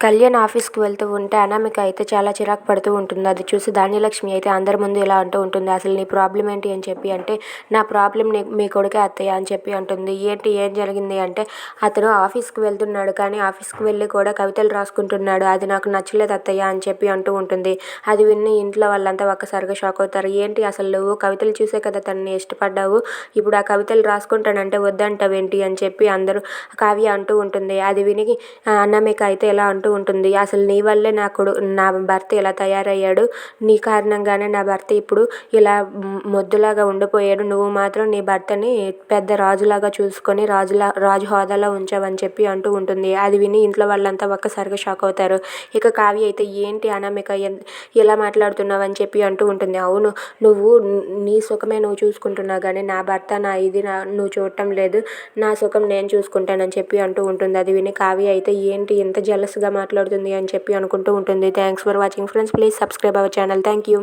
కళ్యాణ్ ఆఫీస్కి వెళ్తూ ఉంటే అనామిక అయితే చాలా చిరాకు పడుతూ ఉంటుంది. అది చూసి ధాన్యలక్ష్మి అయితే అందరి ముందు ఇలా అంటూ ఉంటుంది. అసలు నీ ప్రాబ్లం ఏంటి? అని చెప్పి అంటే నా ప్రాబ్లం మీ కొడుకే అత్తయ్య అని చెప్పి అంటుంది. ఏంటి? ఏం జరిగింది? అంటే అతను ఆఫీస్కి వెళ్తున్నాడు కానీ ఆఫీస్కి వెళ్ళి కూడా కవితలు రాసుకుంటున్నాడు. అది నాకు నచ్చలేదు అత్తయ్య అని చెప్పి అంటూ ఉంటుంది. అది విని ఇంట్లో వాళ్ళంతా ఒక్కసారిగా షాక్ అవుతారు. ఏంటి అసలు నువ్వు కవితలు చూసే కదా తనని ఇష్టపడ్డావు? ఇప్పుడు ఆ కవితలు రాసుకుంటానంటే వద్దంటావేంటి? అని చెప్పి అందరూ కావ్య అంటూ ఉంటుంది. అది విని అనామిక అయితే ఎలా అంటూ ఉంటుంది. అసలు నీ వల్లే నా కొడు నా భర్త ఇలా తయారయ్యాడు. నీ కారణంగానే నా భర్త ఇప్పుడు ఇలా మొద్దులాగా ఉండిపోయాడు. నువ్వు మాత్రం నీ భర్తని పెద్ద రాజులాగా చూసుకొని రాజులా రాజు హోదాలో ఉంచావని చెప్పి అంటూ ఉంటుంది. అది విని ఇంట్లో వాళ్ళంతా ఒక్కసారిగా షాక్ అవుతారు. ఇక కావ్య అయితే ఏంటి అనామిక ఎలా మాట్లాడుతున్నావు అని చెప్పి అంటూ ఉంటుంది. అవును నువ్వు నీ సుఖమే నువ్వు చూసుకుంటున్నావు కానీ నా భర్త నా ఇది నా నువ్వు చూడటం లేదు. నా సుఖం నేను చూసుకుంటానని చెప్పి అంటూ ఉంటుంది. అది విని కావ్య అయితే ఏంటి ఇంత జలస్గా మాట్లాడుతుంది అని చెప్పి అనుకుంటూ ఉంటుంది. Thanks for watching friends please subscribe our channel thank you